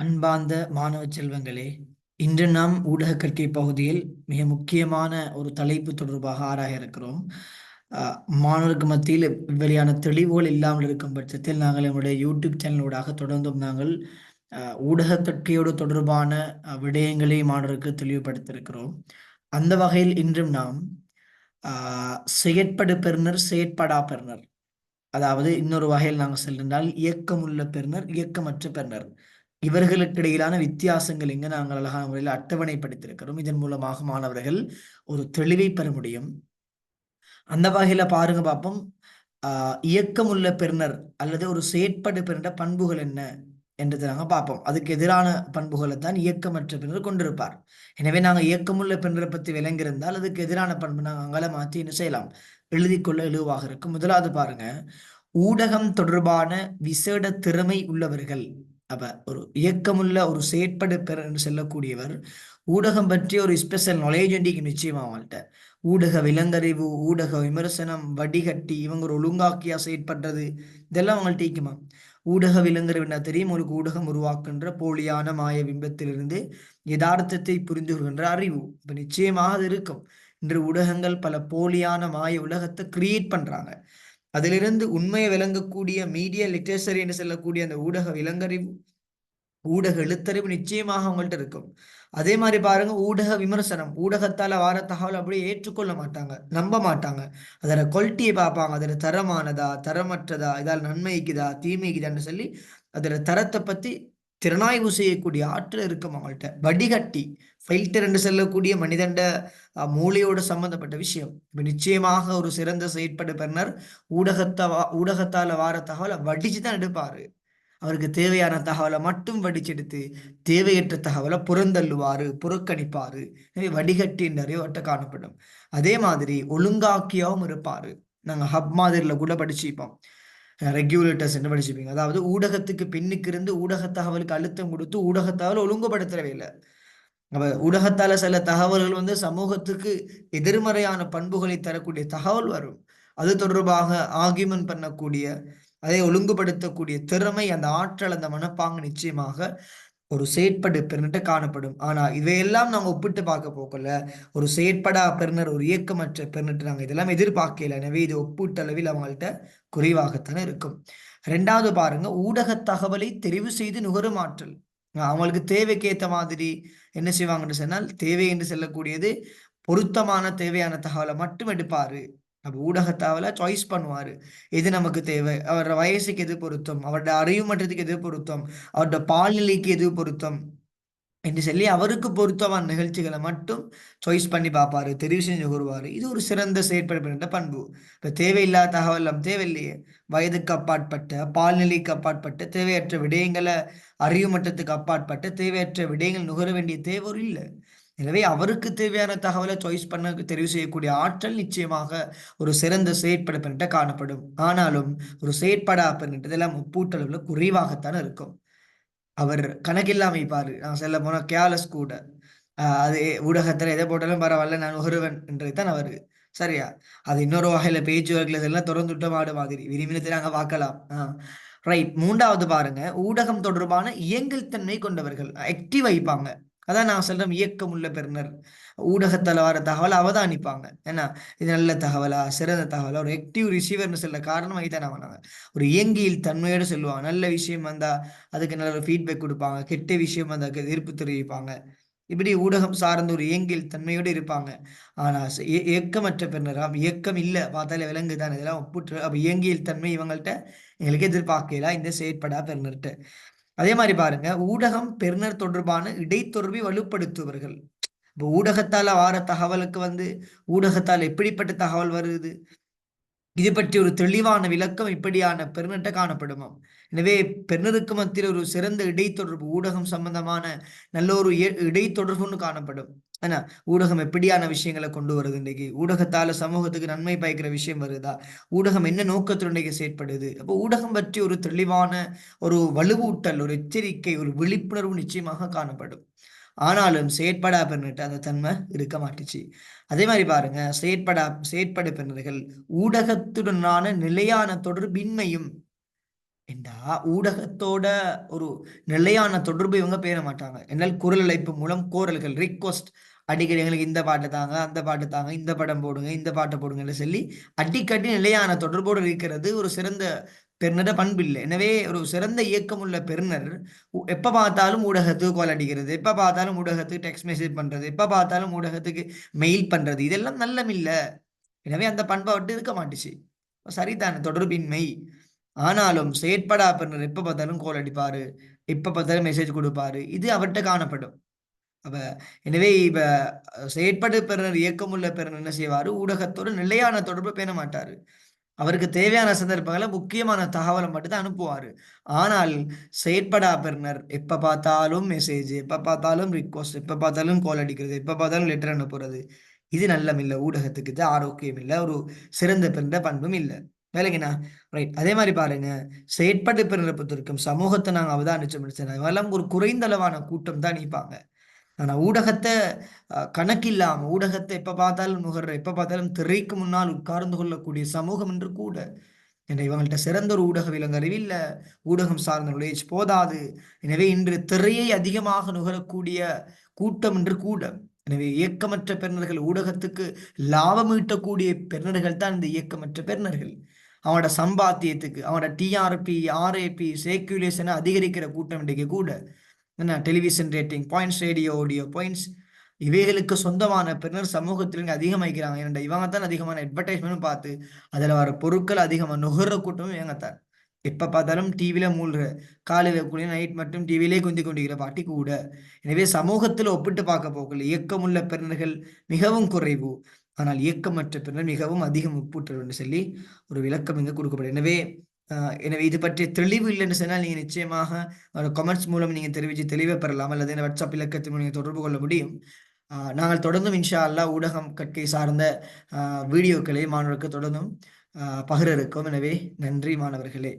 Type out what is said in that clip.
அன்பார்ந்த மாணவ செல்வங்களே இன்று நாம் ஊடக கற்கை பகுதியில் மிக முக்கியமான ஒரு தலைப்பு தொடர்பாக ஆராய இருக்கிறோம். மாணவருக்கு மத்தியில் வெளியான தெளிவுகள் இல்லாமல் இருக்கும் பட்சத்தில் நாங்கள் நம்முடைய யூடியூப் சேனலோடாக தொடர்ந்தும் நாங்கள் ஊடக கற்கையோடு தொடர்பான விடயங்களை மாணவருக்கு தெளிவுபடுத்தியிருக்கிறோம். அந்த வகையில் இன்றும் நாம் செயற்படு பெறுனர் செயற்படா பெறுனர் அதாவது இன்னொரு வகையில் நாங்கள் செல்கின்றால் இயக்கமுள்ள பெறுனர் இயக்கமற்ற பெறுனர் இவர்களுக்கு இடையிலான வித்தியாசங்கள் எங்க நாங்கள் அழகான முறையில் அட்டவணைப்படுத்தியிருக்கிறோம் இதன் மூலமாக மாணவர்கள் ஒரு தெளிவை பெற முடியும். அந்த வகையில பாருங்க பார்ப்போம் ஆஹ் இயக்கமுள்ள பெருனர் அல்லது ஒரு செயற்பாடு பெறுகின்ற பண்புகள் என்ன என்றதை நாங்கள் பார்ப்போம் அதுக்கு எதிரான பண்புகளை தான் இயக்கமற்ற பின்னர் கொண்டிருப்பார். எனவே நாங்கள் இயக்கமுள்ள பின்னரை பற்றி விளங்கியிருந்தால் அதுக்கு எதிரான பண்பு நாங்கள் அங்கல மாற்றி என்ன செய்யலாம்? எழுதி கொள்ள இழுவாக இருக்கும். முதலாவது பாருங்க. ஊடகம் தொடர்பான விசேட திறமை உள்ளவர்கள் அப்ப ஒரு இயக்கமுள்ள ஒரு செயற்படு பெற என்று சொல்லக்கூடியவர் ஊடகம் பற்றி ஒரு ஸ்பெஷல் நாலேஜ் இன்றைக்கு நிச்சயமா அவங்கள்ட்ட. ஊடக விலங்கறிவு ஊடக விமர்சனம் வடிகட்டி இவங்க ஒரு ஒழுங்காக்கியா செயற்படுறது இதெல்லாம் அவங்கள்ட்ட ஈக்குமா ஊடக விலங்கறிவுனா தெரியும்? உங்களுக்கு ஊடகம் உருவாக்குன்ற போலியான மாய பிம்பத்திலிருந்து யதார்த்தத்தை புரிந்து கொள்கின்ற அறிவு. இப்ப நிச்சயமாக அது இருக்கும். இன்று ஊடகங்கள் பல போலியான மாய உலகத்தை கிரியேட் பண்றாங்க. அதிலிருந்து உண்மையை விளங்கக்கூடிய மீடியா லிட்ரேச்சர் என்று சொல்லக்கூடிய அந்த ஊடக விலங்கறிவு ஊடக எழுத்தறிவு நிச்சயமாக அவங்கள்ட்ட இருக்கும். அதே மாதிரி பாருங்க ஊடக விமர்சனம் ஊடகத்தால வார தகவல் அப்படியே ஏற்றுக்கொள்ள மாட்டாங்க நம்ப மாட்டாங்க. அதோட குவாலிட்டியை பார்ப்பாங்க அதோட தரமானதா தரமற்றதா இதால் நன்மைக்குதா தீமைக்குதான்னு சொல்லி அதோட தரத்தை பத்தி திறனாய்வு செய்யக்கூடிய ஆற்றல் இருக்கும் அவங்கள்ட்ட. வடிகட்டி ஃபில்டர் என்று சொல்லக்கூடிய மனிதண்ட மூளையோடு சம்பந்தப்பட்ட விஷயம். இப்போ நிச்சயமாக ஒரு சிறந்த செயற்பட பெறுனர் ஊடகத்தை ஊடகத்தால் வார தகவலை வடிச்சு தான் எடுப்பார். அவருக்கு தேவையான தகவலை மட்டும் வடிச்செடுத்து தேவையற்ற தகவலை புறந்தள்ளுவார் புறக்கணிப்பார். எனவே வடிகட்டி நிறைய காணப்படும். அதே மாதிரி ஒழுங்காக்கியாவும் இருப்பார். நாங்கள் ஹப் மாதிரியில் கூட படிச்சுப்போம் ரெகுலேட்டர்ஸ் என்ன படிச்சுப்பீங்க அதாவது ஊடகத்துக்கு பின்னுக்கு இருந்து ஊடக தகவலுக்கு அழுத்தம் கொடுத்து ஊடக தகவல் ஒழுங்குபடுத்தவே இல்லை. அப்ப ஊடகத்தால சில தகவல்கள் வந்து சமூகத்துக்கு எதிர்மறையான பண்புகளை தரக்கூடிய தகவல் வரும். அது தொடர்பாக ஆகியமன் பண்ணக்கூடிய அதை ஒழுங்குபடுத்தக்கூடிய திறமை அந்த ஆற்றல் அந்த மனப்பாங்கு நிச்சயமாக ஒரு செயற்படு பெருநிட்டு காணப்படும். ஆனால் இதையெல்லாம் நாங்கள் ஒப்பிட்டு பார்க்க போக்கல ஒரு செயற்படா பெருனர் ஒரு இயக்கமற்ற பெருநிட்டு நாங்கள் இதெல்லாம் எதிர்பார்க்கல. எனவே இது ஒப்பீட்டளவில் அவங்கள்ட்ட குறைவாகத்தானே இருக்கும். ரெண்டாவது பாருங்க ஊடக தகவலை தெரிவு செய்து நுகரும் ஆற்றல். அவங்களுக்கு தேவைக்கேற்ற மாதிரி என்ன செய்வாங்கன்னு சொன்னால் தேவை என்று சொல்லக்கூடியது பொருத்தமான தேவையான தகவலை மட்டும் எடுப்பாரு. அப்போ ஊடகத்தாவில் சாய்ஸ் பண்ணுவார். எது நமக்கு தேவை? அவரோட வயசுக்கு எது பொருத்தம்? அவரோட அறிவுமன்றத்துக்கு எது பொருத்தம்? அவரோட பால்நிலைக்கு எது பொருத்தம்? என்று சொல்லி அவருக்கு பொருத்தமான நிகழ்ச்சிகளை மட்டும் சாய்ஸ் பண்ணி பார்ப்பாரு. தெரிவு செஞ்சு கூறுவார் இது ஒரு சிறந்த செயற்படுகின்ற பண்பு. இப்போ தேவையில்லாத தகவல் தேவையில்லையே. வயதுக்கு அப்பாற்பட்ட பால்நிலைக்கு அப்பாற்பட்ட தேவையற்ற விடயங்களை அறிவு மட்டத்துக்கு அப்பாற்பட்ட தேவையற்ற விடயங்கள் நுகர வேண்டிய தேவை இல்லை. எனவே அவருக்கு தேவையான தகவலை சாய்ஸ் பண்ண தெரிவு செய்யக்கூடிய ஆற்றல் நிச்சயமாக ஒரு சிறந்த செயற்பட காணப்படும். ஆனாலும் ஒரு செயற்பட அப்படின்றதெல்லாம் ஒப்பூட்டளவில் குறைவாகத்தான் இருக்கும். அவர் கணக்கில்லாமை பாரு. நான் செல்ல போனால் கேலஸ் கூட. அது ஊடகத்தில் எதை போட்டாலும் பரவாயில்ல நான் ஒருவன் என்றதுதான் அவர். சரியா? அது இன்னொரு வகையில பேச்சுவார்த்தை இதெல்லாம் திறந்துட்ட மாடு மாதிரி. விரும்பினத்தை நாங்கள் பார்க்கலாம். ஆ. ரைட் மூன்றாவது பாருங்க. ஊடகம் தொடர்பான இயங்கல் தன்மை கொண்டவர்கள். ஆக்டிவ் வைப்பாங்க அதான் நான் சொல்றேன் இயக்கம் உள்ள பெருனர் ஊடகத்தில் வர தகவலை அவதானிப்பாங்க. ஏன்னா இது நல்ல தகவலா சிறந்த தகவலா ஒரு ஆக்டிவ் ரிசீவர்னு சொல்ல காரணம் தான் அவனாங்க ஒரு இயங்கியில் தன்மையோடு சொல்லுவாங்க. நல்ல விஷயம் வந்தா அதுக்கு நல்ல ஒரு ஃபீட்பேக் கொடுப்பாங்க. கெட்ட விஷயம் வந்தா எதிர்ப்பு தெரிவிப்பாங்க. இப்படி ஊடகம் சார்ந்த ஒரு இயங்கில் தன்மையோடு இருப்பாங்க. ஆனா இயக்கமற்ற பெண்ணராம் இயக்கம் இல்லை பார்த்தாலே விலங்கு தான் இதெல்லாம் ஒப்புற்று. அப்போ இயங்கியல் தன்மை இவங்கள்ட்ட எங்களுக்கு எதிர்பார்க்கலாம் இந்த செயற்படா பெருனர்கிட்ட அதே மாதிரி பாருங்க ஊடகம் பெருநர் தொடர்பான இடைத்தொடர்பை வலுப்படுத்துவர்கள் இப்போ ஊடகத்தால் வார தகவலுக்கு வந்து ஊடகத்தால் எப்படிப்பட்ட தகவல் வருது? இது பற்றி ஒரு தெளிவான விளக்கம் இப்படியான பெருநட்ட காணப்படுமாம் எனவே பெருநருக்கு மத்தியில் ஒரு சிறந்த இடைத்தொடர்பு ஊடகம் சம்பந்தமான நல்ல ஒரு இடைத்தொடர்புன்னு காணப்படும். ஆனா ஊடகம் எப்படியான விஷயங்களை கொண்டு வருது இன்றைக்கு? ஊடகத்தால சமூகத்துக்கு நன்மை பயக்கிற விஷயம் வருதா? ஊடகம் என்ன நோக்கத்துடன் இன்றைக்கு செயற்படுது? அப்போ ஊடகம் பற்றி ஒரு தெளிவான ஒரு வலுவூட்டல் ஒரு எச்சரிக்கை ஒரு விழிப்புணர்வு நிச்சயமாக காணப்படும். ஆனாலும் செயற்படா பெண்ணிட்டு அந்த தன்மை இருக்க மாட்டுச்சு. அதே மாதிரி பாருங்க செயற்படா செயற்படு பெண்ணர்கள் ஊடகத்துடனான நிலையான தொடர்பின்மையும் என்றா ஊடகத்தோட ஒரு நிலையான தொடர்பு இவங்க பேர மாட்டாங்க. என்னால் குரல் அழைப்பு மூலம் கோரல்கள் ரிக்வஸ்ட் அடிக்கடி எங்களுக்கு இந்த பாட்டு தாங்க அந்த பாட்டு தாங்க இந்த படம் போடுங்க இந்த பாட்டை போடுங்கன்னு சொல்லி அடிக்கடி நிலையான தொடர்போடு இருக்கிறது ஒரு சிறந்த பெருநட பண்பு இல்லை. எனவே ஒரு சிறந்த இயக்கம் உள்ள பெருநர் எப்ப பார்த்தாலும் ஊடகத்துக்கு கால் அடிக்கிறது எப்ப பார்த்தாலும் ஊடகத்துக்கு டெக்ஸ்ட் மெசேஜ் பண்றது எப்ப பார்த்தாலும் ஊடகத்துக்கு மெயில் பண்றது இதெல்லாம் நல்லமில்லை எனவே அந்த பண்பை விட்டு இருக்க மாட்டுச்சு. சரிதான தொடர்பின்மை. ஆனாலும் செயற்படா பெருநர் எப்ப பார்த்தாலும் கோல் அடிப்பாரு எப்ப பார்த்தாலும் மெசேஜ் கொடுப்பாரு இது அவர்கிட்ட காணப்படும். அப்ப எனவே இப்ப செயற்படு பெறுநர் இயக்கமுள்ள பெறனர் என்ன செய்வாரு? ஊடகத்தோடு நிலையான தொடர்பு பேண மாட்டாரு. அவருக்கு தேவையான சந்தர்ப்பங்களை முக்கியமான தகவலை மட்டும் தான் அனுப்புவாரு. ஆனால் செயற்படா பெறுநர் எப்ப பார்த்தாலும் மெசேஜ் எப்ப பார்த்தாலும் ரிக்வஸ்ட் எப்ப பார்த்தாலும் கால் அடிக்கிறது எப்ப பார்த்தாலும் லெட்டர் அனுப்புறது. இது நல்லம் இல்லை. ஊடகத்துக்கு இது ஆரோக்கியம் இல்லை. ஒரு சிறந்த பிறந்த பண்பும் இல்லை. வேலைங்கண்ணா ரைட் அதே மாதிரி பாருங்க. செயற்பட்டு பெறுநரை பொறுத்திருக்கும் சமூகத்தை நாங்கள் அவதானிச்சோம் அதெல்லாம் ஒரு குறைந்த அளவான கூட்டம் தான் நிற்பாங்க ஆனா ஊடகத்தை கணக்கில்லாம ஊடகத்தை எப்ப பார்த்தாலும் நுகர்ற எப்ப பார்த்தாலும் திரைக்கு முன்னால் உட்கார்ந்து கொள்ளக்கூடிய சமூகம் என்று கூட. என்ற இவங்கள்ட்ட சிறந்த ஒரு ஊடக விலங்கறிவில் ஊடகம் சார்ந்த நுழைச்சு போதாது. எனவே இன்று திரையை அதிகமாக நுகரக்கூடிய கூட்டம் என்று கூட. எனவே இயக்கமற்ற பெருநர்கள் ஊடகத்துக்கு லாபம் ஈட்டக்கூடிய பெருநர்கள் தான் இந்த இயக்கமற்ற பெருநர்கள் அவனோட சம்பாத்தியத்துக்கு அவனோட டிஆர்பி ஆர்ஏபி சேக்குலேஷனை அதிகரிக்கிற கூட்டம் இன்றைக்கு கூட. என்ன television rating points radio audio points இவைகளுக்கு சொந்தமான பின்னர் சமூகத்தில் அதிகமாக்கிறாங்க ஏன்னா இவங்க தான் அதிகமான அட்வர்டைஸ்மெண்ட்டும் பார்த்து அதில் வர பொருட்கள் அதிகமாக நுகர்ற கூட்டமும் இவங்க தான் எப்போ பார்த்தாலும் டிவியில் மூழ்கிற காலையில் கூட நைட் மட்டும் டிவியிலே குந்தி கொண்டிருக்கிற பாட்டி கூட. எனவே சமூகத்தில் ஒப்பிட்டு பார்க்க போகல இயக்கமுள்ள பிறர்கள் மிகவும் குறைவு. ஆனால் இயக்கமற்ற பிறர் மிகவும் அதிகம் ஒப்புற்றல் சொல்லி ஒரு விளக்கம் இங்கே கொடுக்கப்படும் எனவே எனவே இது பற்றிய தெளிவு இல்லைன்னு சொன்னால் நீங்கள் நிச்சயமாக ஒரு கமெண்ட்ஸ் மூலம் நீங்கள் தெரிவித்து தெளிவை பெறலாம் அல்லது இந்த வாட்ஸ்அப் இலக்கத்தின் மூலம் தொடர்பு கொள்ள முடியும். நாங்கள் தொடர்ந்தும் இன்ஷா அல்லா ஊடகம் கற்கை சார்ந்த வீடியோக்களை மாணவர்களுக்கு தொடர்ந்தும் பகிர இருக்கோம். எனவே நன்றி மாணவர்களே.